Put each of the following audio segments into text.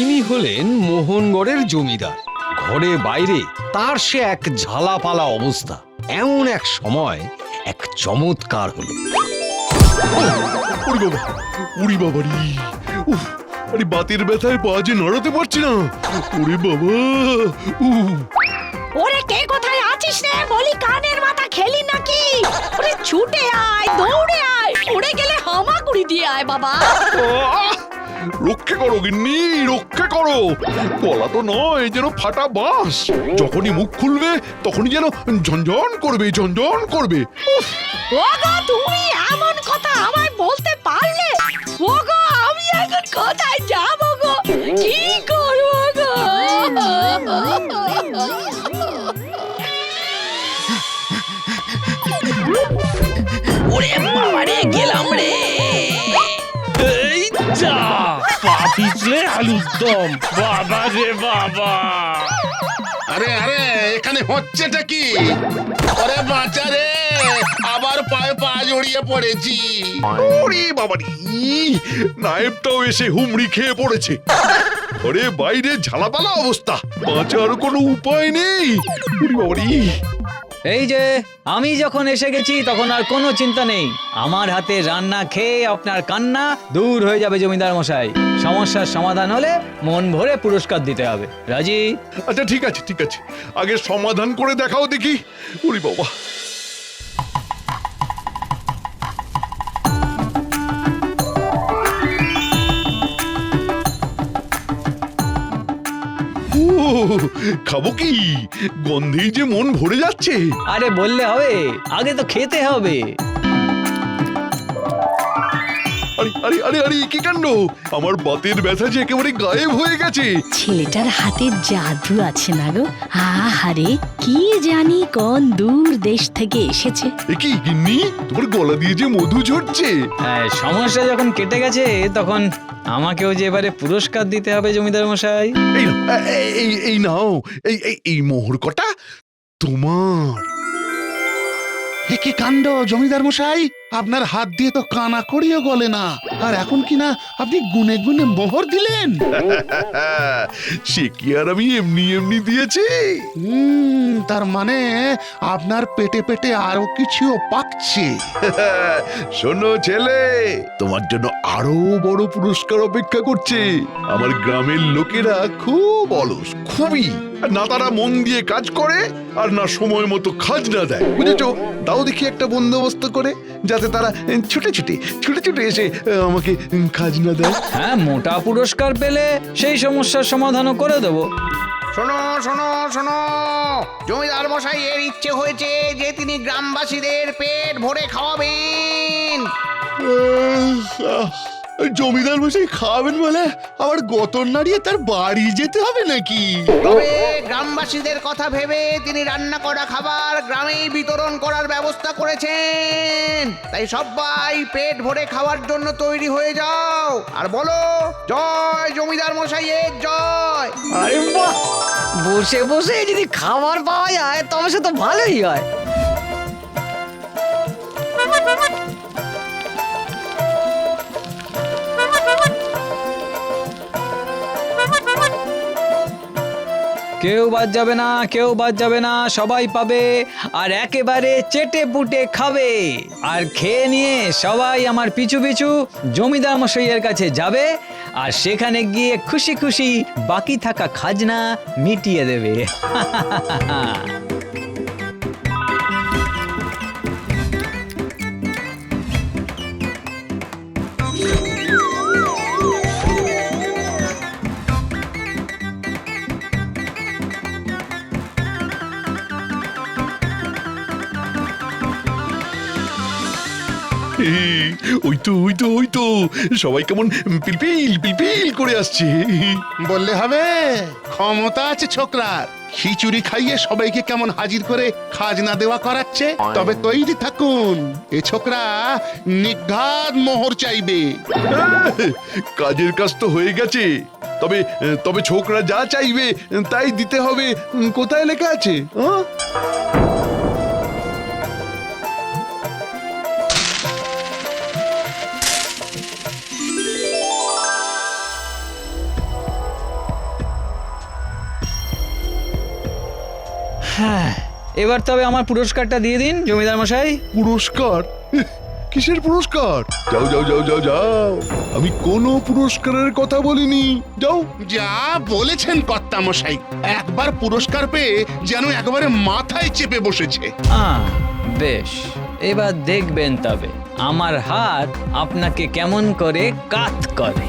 ইনি হলেন মোহনগড়ের জমিদার। ঘরে বাইরে তার সে এক ঝালাপালা অবস্থা। এমন এক সময় এক চমৎকার হলো। বাবা উড়ি উফ আরে বাতের ব্যথায় পা যে নড়াতে পারছি না। ওরে বাবা উফ ওরে কে কোথায় আছিস রে? বলি কানের মাথা খেলি নাকি? ওরে ছুটে আয় দৌড়ে আয়। পড়ে গেলে হামাগুড়ি দিয়ে আয় বাবা! রক্ষে করো, গিন্নি, রক্ষে করো। বলা তো নয় যেন ফাটা বাঁশ। যখনই মুখ খুলবে, তখনই যেন ঝনঝন করবে ঝনঝন করবে। ওগো, তুমি এমন কথা আমায় বলতে পারলে? ওগো, আমি এখন কোথায় যাব? পিছলে আলুর দম বাবা রে বাবা। আরে আরে এখানে হচ্ছেটা কি? আরে বাঁচা রে আবার পায়ে পা জড়িয়ে পড়েছি। ওরে বাবারি নায়েবটাও এসে হুমড়ি খেয়ে পড়েছে। ঘরে বাইরে ঝালাপালা অবস্থা বাঁচার কোনো উপায় নেই। ওরে বাবারি এই যে, আমি যখন এসে গেছি, তখন আর কোনো চিন্তা নেই। আমার হাতে রান্না খেয়ে আপনার কান্না দূর হয়ে যাবে, জমিদার মশাই। সমস্যার সমাধান হলে মন ভরে পুরস্কার দিতে হবে। রাজি? আচ্ছা ঠিক আছে ঠিক আছে। আগে সমাধান করে দেখাও দেখি। উরি বাবা। খাব কি? গন্ধেই যে মন ভরে যাচ্ছে। আরে বললে হবে আগে তো খেতে হবে। আরে আরে আরে আরে কি কাণ্ড? আমার বাতের ব্যথা যে একেবারে গায়েব হয়ে গেছে। ছেলেটার হাতে জাদু আছে না গো। আহারে কি জানি কোন দূর দেশ থেকে এসেছে। এ কি গিন্নি? তোমার গলা দিয়ে যে মধু ঝরছে। হ্যাঁ, সমস্যা যখন কেটে গেছে তখন আমাকেও যে এবারে পুরস্কার দিতে হবে জমিদার মশাই। এই নাও, এ- এই এই নাও এই এই এই মোহর কটা তোমার। এ কি কাণ্ড জমিদার মশাই? আপনার হাত দিয়ে তো কানা করিও গলে না। আর এখন কি না আপনি গুনে গুনে মোহর দিলেন? সে কি আর আমি এমনি এমনি দিয়েছি? হুম তার মানে আপনার পেটে পেটে আরও কিছু পাকছে। শোনো ছেলে তোমার জন্য আরও বড় পুরস্কার অপেক্ষা করছে। আমার গ্রামের লোকেরা খুব অলস খুবই। না তারা মন দিয়ে কাজ করে আর না সময় মতো খাজনা দেয়। বুঝেছ? দাও দেখি একটা বন্দোবস্ত করে যাতে তারা ছুটে ছুটে ছুটে ছুটে এসে আমাকে খাজনা দেয় হ্যাঁ মোটা পুরস্কার পেলে সেই সমস্যার সমাধানও করে দেবো। শোনো শোনো শোনো। জমিদার মশাই এর ইচ্ছে হয়েছে যে তিনি গ্রামবাসীদের পেট ভরে খাওয়াবেন। জমিদার মশাই খাওয়াবেন বলে আবার গতর নাড়িয়ে তার বাড়ি যেতে হবে নাকি? তবে গ্রামবাসীদের কথা ভেবে তিনি রান্না করা খাবার গ্রামেই বিতরণ করার ব্যবস্থা করেছেন। তাই সবাই পেট ভরে খাওয়ার জন্য তৈরি হয়ে যাও। আর বলো জয় জমিদার মশাইয়ের জয়। আরে বাহ! বসে বসে যদি খাবার পাওয়া যায় তবে সে তো ভালোই হয়। কেউ বাদ যাবে না, কেউ বাদ যাবে না, সবাই পাবে। আর একেবারে চেটে পুটে খাবে। আর খেয়ে নিয়ে সবাই আমার পিছু পিছু জমিদার মশাইয়ের কাছে যাবে আর সেখানে গিয়ে খুশি খুশি বাকি থাকা খাজনা মিটিয়ে দেবে। ওই তো ওই তো ওই তো। সবাই কেমন পিলপিল পিলপিল করে আসছে। বললে হবে। ক্ষমতা আছে ছোকরার। খিচুড়ি খাইয়ে সবাইকে কেমন হাজির করে খাজনা দেওয়া করাচ্ছে? তবে তৈরি থাকুন। এ ছোকরা নিঘাত মোহর চাইবে। কাজের কাজ তো হয়ে গেছে। তবে তবে ছোকরা যা চাইবে তাই দিতে হবে। কোথায় লেখা আছে? হ্যাঁ? এবার তবে আমার পুরস্কারটা দিয়ে দিন জমিদার মশাই। পুরস্কার? কিসের পুরস্কার? যাও যাও যাও যাও যাও। আমি কোনো পুরস্কারের কথা বলিনি। যাও। যা বলেছেন কর্তা মশাই একবার পুরস্কার পেয়ে যেন একবারে মাথায় চেপে বসেছে। আহ, বেশ এবার দেখবেন তবে আমার হাত আপনাকে কেমন করে কাত করে।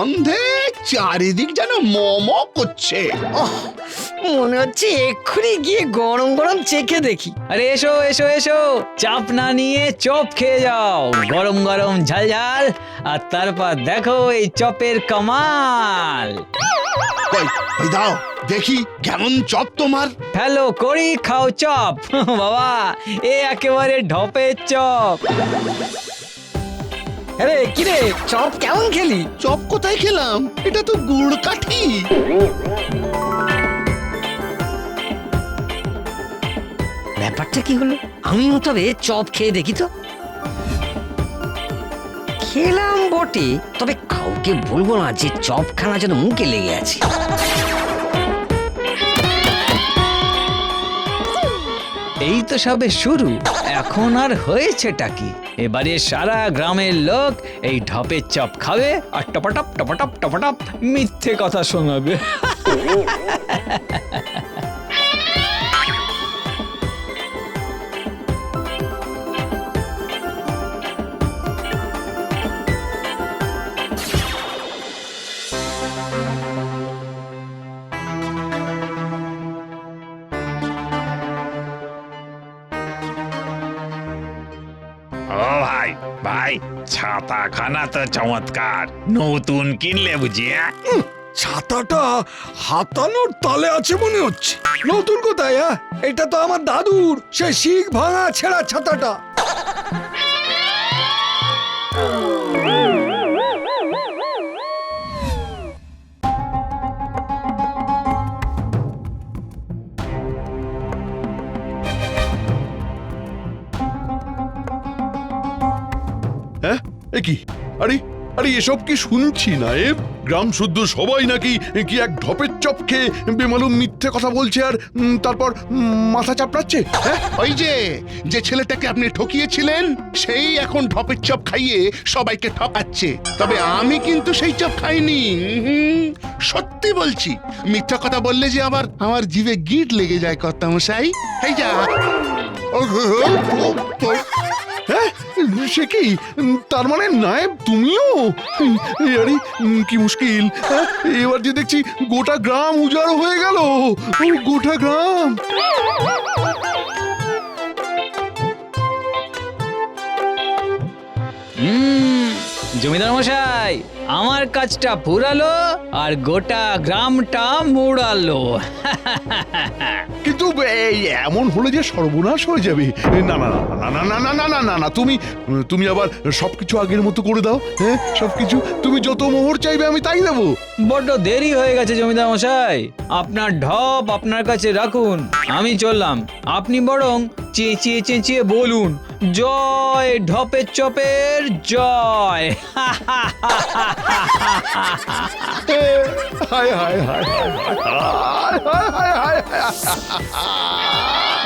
গন্ধে চারিদিক যেন মম করছে। মনে হচ্ছে এক্ষুনি গিয়ে গরম গরম চেখে দেখি। আরে এসো এসো এসো। চাপ না নিয়ে চপ খেয়ে যাও। গরম গরম ঝাল ঝাল। আর তারপর দেখো এই চপের কামাল। কই দাও দেখি কেমন চপ তোমার। হ্যালো করি খাও চপ। বাবা এ একেবারে ঢপের চপ। আরে কিরে চপ কেমন খেলি? চপ কোথায় খেলাম? এটা তো গুড় কাঠি। ব্যাপারটা কি হলো? আমিও তবে চপ খেয়ে দেখি তো। খেলাম বটে তবে কাউকে বলব না যে চপ খানা যেন মুখে লেগে আছে। এই তো সবে শুরু। এখন আর হয়েছেটা কি? এবারে সারা গ্রামের লোক এই ঢপের চপ খাবে আর টপাটপ টপাটপ টপাটপ মিথ্যে কথা শোনাবে। ছাতা খানা তো চমৎকার। নতুন কিনলে বুঝি? ছাতাটা হাতানোর তালে আছে মনে হচ্ছে। নতুন কোথায় এটা তো আমার দাদুর, সে শিখ ভাঙা ছেঁড়া ছাতাটা। এ কি? আরে আরে এসব কি শুনছি না এ? গ্রাম শুদ্ধ সবাই নাকি কি এক ঢপের চপ খেয়ে বেমালুম মিথ্যে কথা বলছে আর তারপর মাথা চাপড়াচ্ছে? হ্যাঁ? ওই যে যে ছেলেটাকে আপনি ঠকিয়েছিলেন সেই এখন ঢপের চপ খাইয়ে সবাইকে ঠকাচ্ছে। তবে আমি কিন্তু সেই চপ খাইনি উহুম, সত্যি বলছি মিথ্যা কথা বললে যে আবার আমার জিভে গিট লেগে যায় কর্তা মশাই এই যা। হ্যাঁ? সে কি? তার মানে নায়েব তুমিও? আরে, কি মুশকিল? এবার যে দেখছি গোটা গ্রাম উজাড় হয়ে গেল। গোটা গ্রাম। হুম জমিদার মশাই আমার কাজটা পুরালো আর গোটা গ্রামটা মুড়ালো কিন্তু এই এমন হলে যে সর্বনাশ হয়ে যাবে না না না না না না না না না না তুমি তুমি আবার সবকিছু আগের মতো করে দাও হ্যাঁ সবকিছু তুমি যত মোহর চাইবে আমি তাই দেবো বড্ড দেরি হয়ে গেছে জমিদার মশাই আপনার ঢপ আপনার কাছে রাখুন আমি চললাম আপনি বরং চেঁচিয়ে চেঁচিয়ে বলুন জয় ঢপের চপের জয় হায় হায় হায় হায় হায় হায় হায় হায় হায়